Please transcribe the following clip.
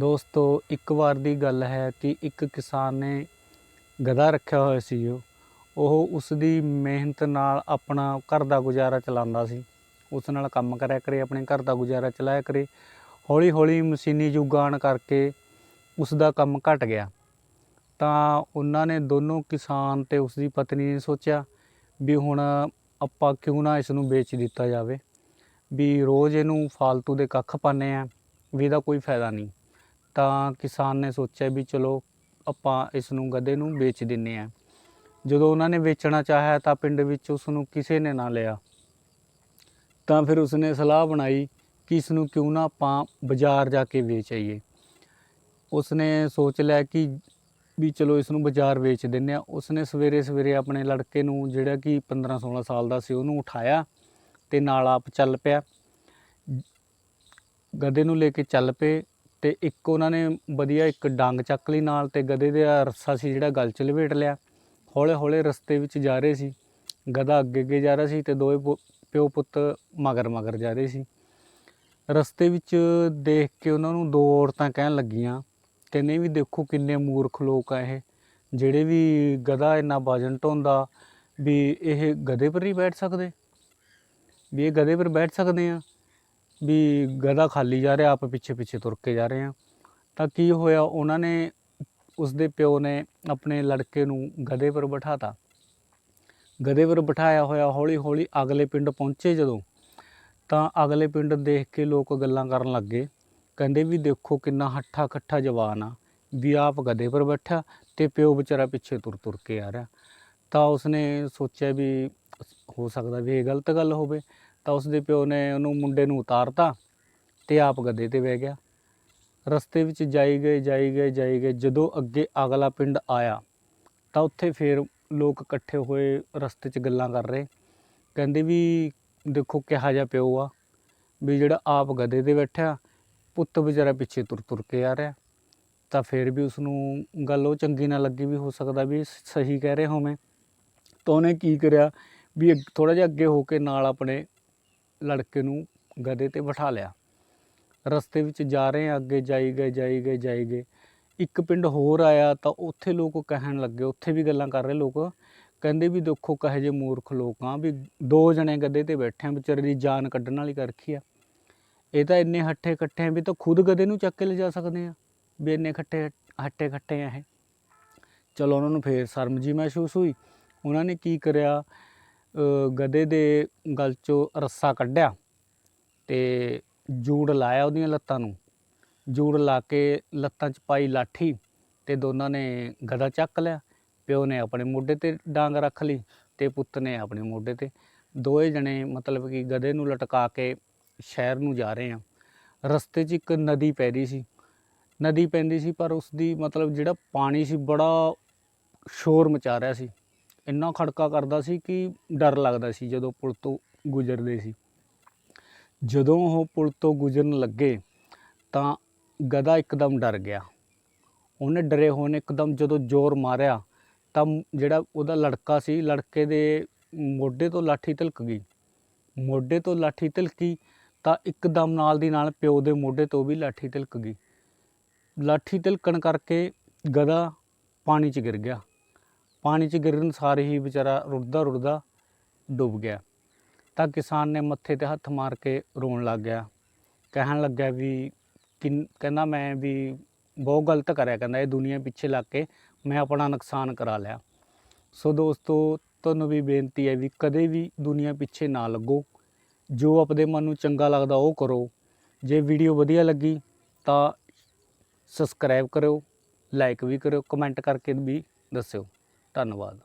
ਦੋਸਤੋ, ਇੱਕ ਵਾਰ ਦੀ ਗੱਲ ਹੈ ਕਿ ਇੱਕ ਕਿਸਾਨ ਨੇ ਗਧਾ ਰੱਖਿਆ ਹੋਇਆ ਸੀ ਉਹ। ਉਹ ਉਸ ਦੀ ਮਿਹਨਤ ਨਾਲ ਆਪਣਾ ਘਰ ਦਾ ਗੁਜ਼ਾਰਾ ਚਲਾਉਂਦਾ ਸੀ। ਉਸ ਨਾਲ ਕੰਮ ਕਰਿਆ ਕਰੇ, ਆਪਣੇ ਘਰ ਦਾ ਗੁਜ਼ਾਰਾ ਚਲਾਇਆ ਕਰੇ। ਹੌਲੀ ਹੌਲੀ ਮਸ਼ੀਨੀ ਯੁੱਗ ਆਉਣ ਕਰਕੇ ਉਸ ਦਾ ਕੰਮ ਘਟ ਗਿਆ। ਤਾਂ ਉਹਨਾਂ ਨੇ ਦੋਨੋਂ ਕਿਸਾਨ ਤੇ ਉਸ ਦੀ ਪਤਨੀ ਨੇ ਸੋਚਿਆ ਵੀ ਹੁਣ ਆਪਾਂ ਕਿਉਂ ਨਾ ਇਸ ਨੂੰ ਵੇਚ ਦਿੱਤਾ ਜਾਵੇ, ਵੀ ਰੋਜ਼ ਇਹਨੂੰ ਫਾਲਤੂ ਦੇ ਕੱਖ ਪਾਉਂਦੇ ਆ, ਵੀ ਇਹਦਾ ਕੋਈ ਫਾਇਦਾ ਨਹੀਂ। ਤਾਂ ਕਿਸਾਨ ਨੇ ਸੋਚਿਆ ਵੀ ਚਲੋ ਆਪਾਂ ਇਸ ਨੂੰ ਗਧੇ ਨੂੰ ਵੇਚ ਦਿੰਨੇ ਆ। ਜਦੋਂ ਉਹਨਾਂ ਨੇ ਵੇਚਣਾ ਚਾਹਿਆ ਤਾਂ ਪਿੰਡ ਵਿੱਚ ਉਸ ਨੂੰ ਕਿਸੇ ਨੇ ਨਾ ਲਿਆ। ਤਾਂ ਫਿਰ ਉਸਨੇ ਸਲਾਹ ਬਣਾਈ ਕਿ ਇਸ ਨੂੰ ਕਿਉਂ ਨਾ ਆਪਾਂ ਬਾਜ਼ਾਰ ਜਾ ਕੇ ਵੇਚ ਆਈਏ। ਉਸਨੇ ਸੋਚ ਲਿਆ ਕਿ ਵੀ ਚਲੋ ਇਸ ਨੂੰ ਬਾਜ਼ਾਰ ਵੇਚ ਦਿੰਨੇ ਆ। ਉਸਨੇ ਸਵੇਰੇ ਸਵੇਰੇ ਆਪਣੇ ਲੜਕੇ ਨੂੰ ਜਿਹੜਾ ਕਿ 15 16 ਸਾਲ ਦਾ ਸੀ ਉਹਨੂੰ ਉਠਾਇਆ ਤੇ ਨਾਲ ਆਪ ਚੱਲ ਪਿਆ। ਗਧੇ ਨੂੰ ਲੈ ਕੇ ਚੱਲ ਪਏ। ਤੇ ਇੱਕ ਉਹਨਾਂ ਨੇ ਵਧੀਆ ਇੱਕ ਡੰਗ ਚੱਕ ਲਈ ਨਾਲ ਤੇ ਗਧੇ ਦਾ ਰੱਸਾ ਸੀ ਜਿਹੜਾ ਗਲ 'ਚ ਲਪੇਟ ਲਿਆ। ਹੌਲੇ ਹੌਲੇ ਰਸਤੇ ਵਿੱਚ ਜਾ ਰਹੇ ਸੀ। ਗਧਾ ਅੱਗੇ ਅੱਗੇ ਜਾ ਰਿਹਾ ਸੀ ਤੇ ਦੋਵੇਂ ਪੁ- ਪਿਓ ਪੁੱਤ ਮਗਰ ਮਗਰ ਜਾ ਰਹੇ ਸੀ। ਰਸਤੇ ਵਿੱਚ ਦੇਖ ਕੇ ਉਹਨਾਂ ਨੂੰ ਦੋ ਔਰਤਾਂ ਕਹਿਣ ਲੱਗੀਆਂ ਕਹਿੰਦੇ ਵੀ ਦੇਖੋ ਕਿੰਨੇ ਮੂਰਖ ਲੋਕ ਆ ਇਹ। ਜਿਹੜੇ ਵੀ ਗਧਾ ਇੰਨਾ ਵਜਨ ਢੋਂਦਾ ਵੀ ਇਹ ਗਧੇ ਪਰ ਹੀ ਬੈਠ ਸਕਦੇ। ਵੀ ਇਹ ਗਧੇ ਪਰ ਬੈਠ ਸਕਦੇ ਆ। ਵੀ ਗਧਾ ਖਾਲੀ ਜਾ ਰਿਹਾ, ਆਪ ਪਿੱਛੇ ਪਿੱਛੇ ਤੁਰ ਕੇ ਜਾ ਰਹੇ ਆ ਤਾਂ ਕੀ ਹੋਇਆ, ਉਹਨਾਂ ਨੇ, ਉਸਦੇ ਪਿਓ ਨੇ ਆਪਣੇ ਲੜਕੇ ਨੂੰ ਗਧੇ ਪਰ ਬਿਠਾਤਾ। ਗਧੇ ਪਰ ਬਿਠਾਇਆ ਹੋਇਆ ਹੌਲੀ ਹੌਲੀ ਅਗਲੇ ਪਿੰਡ ਪਹੁੰਚੇ ਜਦੋਂ। ਤਾਂ ਅਗਲੇ ਪਿੰਡ ਦੇਖ ਕੇ ਲੋਕ ਗੱਲਾਂ ਕਰਨ ਲੱਗੇ। ਕਹਿੰਦੇ ਵੀ ਦੇਖੋ ਕਿੰਨਾ ਹੱਠਾ ਖੱਠਾ ਜਵਾਨ ਆ, ਵੀ ਆਪ ਗਧੇ ਪਰ ਬੈਠਾ ਤੇ ਪਿਓ ਵਿਚਾਰਾ ਪਿੱਛੇ ਤੁਰ ਤੁਰ ਕੇ ਆ ਰਿਹਾ। ਤਾਂ ਉਸਨੇ ਸੋਚਿਆ ਵੀ ਹੋ ਸਕਦਾ ਵੀ ਇਹ ਗਲਤ ਗੱਲ ਹੋਵੇ। ਤਾਂ ਉਸਦੇ ਪਿਓ ਨੇ ਉਹਨੂੰ ਮੁੰਡੇ ਨੂੰ ਉਤਾਰਤਾ ਤੇ ਆਪ ਗੱਦੇ ਤੇ ਬਹਿ ਗਿਆ। ਰਸਤੇ ਵਿੱਚ ਜਾਈ ਗਏ ਜਾਈ ਗਏ ਜਾਈ ਗਏ। ਜਦੋਂ ਅੱਗੇ ਅਗਲਾ ਪਿੰਡ ਆਇਆ, ਤਾਂ ਉੱਥੇ ਫੇਰ ਲੋਕ ਇਕੱਠੇ ਹੋਏ ਰਸਤੇ 'ਚ ਗੱਲਾਂ ਕਰ ਰਹੇ। ਕਹਿੰਦੇ ਵੀ ਦੇਖੋ ਕਿਹਾ ਜਿਹਾ ਪਿਓ ਆ ਵੀ ਜਿਹੜਾ ਆਪ ਗੱਦੇ ਤੇ ਬੈਠਾ ਪੁੱਤ ਵਿਚਾਰਾ ਪਿੱਛੇ ਤੁਰ ਤੁਰ ਕੇ ਆ ਰਿਹਾ। ਤਾਂ ਫਿਰ ਵੀ ਉਸ ਨੂੰ ਗੱਲ ਉਹ ਚੰਗੀ ਨਾ ਲੱਗੀ ਵੀ ਹੋ ਸਕਦਾ ਵੀ ਸਹੀ ਕਹਿ ਰਹੇ ਹੋਵੇਂ। ਤਾਂ ਉਹਨੇ ਕੀ ਕਰਿਆ ਵੀ ਥੋੜਾ ਜਿਹਾ ਅੱਗੇ ਹੋ ਕੇ ਨਾਲ ਆਪਣੇ ਲੜਕੇ ਨੂੰ ਗਧੇ ਤੇ ਬਿਠਾ ਲਿਆ। ਰਸਤੇ ਵਿੱਚ ਜਾ ਰਹੇ ਆ ਅੱਗੇ ਜਾਈ ਗਏ ਜਾਈ ਗਏ ਜਾਈ ਗਏ। ਇੱਕ ਪਿੰਡ ਹੋਰ ਆਇਆ ਤਾਂ ਉੱਥੇ ਲੋਕ ਕਹਿਣ ਲੱਗੇ, ਉੱਥੇ ਵੀ ਗੱਲਾਂ ਕਰ ਰਹੇ ਲੋਕ। ਕਹਿੰਦੇ ਵੀ ਦੇਖੋ ਕਹੇ ਜੇ ਮੂਰਖ ਲੋਕ ਆ ਵੀ ਦੋ ਜਣੇ ਗੱਦੇ ਤੇ ਬੈਠੇ ਆ ਵਿਚਾਰੇ ਦੀ ਜਾਨ ਕੱਢਣ ਵਾਲੀ ਕਰਖੀ ਆ। ਇਹ ਤਾਂ ਇੰਨੇ ਹੱਠੇ ਕੱਠੇ ਵੀ ਤਾਂ ਖੁਦ ਗਧੇ ਨੂੰ ਚੱਕ ਕੇ ਲਿਜਾ ਸਕਦੇ ਆ ਵੀ ਇੰਨੇ ਖੱਟੇ ਹੱਟੇ ਕੱਟੇ ਆ ਇਹ। ਚਲੋ ਉਹਨਾਂ ਨੂੰ ਫੇਰ ਸ਼ਰਮ ਜੀ ਮਹਿਸੂਸ ਹੋਈ। ਉਹਨਾਂ ਨੇ ਕੀ ਕਰਿਆ? ਗਧੇ ਦੇ ਗਲ ਚੋਂ ਰੱਸਾ ਕੱਢਿਆ ਤੇ ਜੂੜ ਲਾਇਆ ਉਹਦੀਆਂ ਲੱਤਾਂ ਨੂੰ। ਜੂੜ ਲਾ ਕੇ ਲੱਤਾਂ 'ਚ ਪਾਈ ਲਾਠੀ ਤੇ ਦੋਨਾਂ ਨੇ ਗਧਾ ਚੱਕ ਲਿਆ। ਪਿਓ ਨੇ ਆਪਣੇ ਮੋਢੇ ਤੇ ਡਾਂਗ ਰੱਖ ਲਈ ਤੇ ਪੁੱਤ ਨੇ ਆਪਣੇ ਮੋਢੇ ਤੇ। ਦੋਏ ਜਣੇ ਮਤਲਬ ਕਿ ਗਧੇ ਨੂੰ ਲਟਕਾ ਕੇ ਸ਼ਹਿਰ ਨੂੰ ਜਾ ਰਹੇ ਆ ਰਸਤੇ 'ਚ ਇੱਕ ਨਦੀ ਪੈ ਰਹੀ ਸੀ। ਨਦੀ ਪੈਂਦੀ ਸੀ ਪਰ ਉਸ ਦੀ ਮਤਲਬ ਜਿਹੜਾ ਪਾਣੀ ਸੀ ਬੜਾ ਸ਼ੋਰ ਮਚਾ ਰਿਹਾ ਸੀ। ਇੰਨਾ ਖੜਕਾ ਕਰਦਾ ਸੀ ਕਿ ਡਰ ਲੱਗਦਾ ਸੀ ਜਦੋਂ ਪੁਲ ਤੋਂ ਗੁਜ਼ਰਦੇ ਸੀ। ਜਦੋਂ ਉਹ ਪੁਲ ਤੋਂ ਗੁਜ਼ਰਨ ਲੱਗੇ ਤਾਂ ਗਧਾ ਇੱਕਦਮ ਡਰ ਗਿਆ। ਉਹਨੇ ਡਰੇ ਹੋਏ ਨੇ ਇੱਕਦਮ ਜਦੋਂ ਜ਼ੋਰ ਮਾਰਿਆ ਤਾਂ ਜਿਹੜਾ ਉਹਦਾ ਲੜਕਾ ਸੀ, ਲੜਕੇ ਦੇ ਮੋਢੇ ਤੋਂ ਲਾਠੀ ਤਿਲਕ ਗਈ। ਮੋਢੇ ਤੋਂ ਲਾਠੀ ਤਿਲਕੀ ਤਾਂ ਇੱਕਦਮ ਨਾਲ ਦੀ ਨਾਲ ਪਿਓ ਦੇ ਮੋਢੇ ਤੋਂ ਵੀ ਲਾਠੀ ਤਿਲਕ ਗਈ। ਲਾਠੀ ਤਿਲਕਣ ਕਰਕੇ ਗਧਾ ਪਾਣੀ 'ਚ ਗਿਰ ਗਿਆ। ਪਾਣੀ 'ਚ ਗਿਰਨ ਸਾਰੇ ਹੀ ਵਿਚਾਰਾ ਰੁੜਦਾ ਰੁੜਦਾ ਡੁੱਬ ਗਿਆ। ਤਾਂ ਕਿਸਾਨ ਨੇ ਮੱਥੇ ਤੇ ਹੱਥ ਮਾਰ ਕੇ ਰੋਣ ਲੱਗ ਗਿਆ। ਕਹਿਣ ਲੱਗਾ ਵੀ ਕਿੰਨ, ਕਹਿੰਦਾ ਮੈਂ ਵੀ ਬਹੁਤ ਗਲਤ ਕਰਿਆ ਕਹਿੰਦਾ, ਇਹ ਦੁਨੀਆ ਪਿੱਛੇ ਲੱਗ ਕੇ ਮੈਂ ਆਪਣਾ ਨੁਕਸਾਨ ਕਰਾ ਲਿਆ। ਸੋ ਦੋਸਤੋ, ਤੁਹਾਨੂੰ ਵੀ ਬੇਨਤੀ ਹੈ ਵੀ ਕਦੇ ਵੀ ਦੁਨੀਆ ਪਿੱਛੇ ਨਾ ਲੱਗੋ। ਜੋ ਆਪਦੇ ਮਨ ਨੂੰ ਚੰਗਾ ਲੱਗਦਾ ਉਹ ਕਰੋ। ਜੇ ਵੀਡੀਓ ਵਧੀਆ ਲੱਗੀ ਤਾਂ ਸਬਸਕ੍ਰਾਈਬ ਕਰਿਓ, ਲਾਈਕ ਵੀ ਕਰਿਓ, ਕਮੈਂਟ ਕਰਕੇ ਵੀ ਦੱਸਿਓ। ਧੰਨਵਾਦ।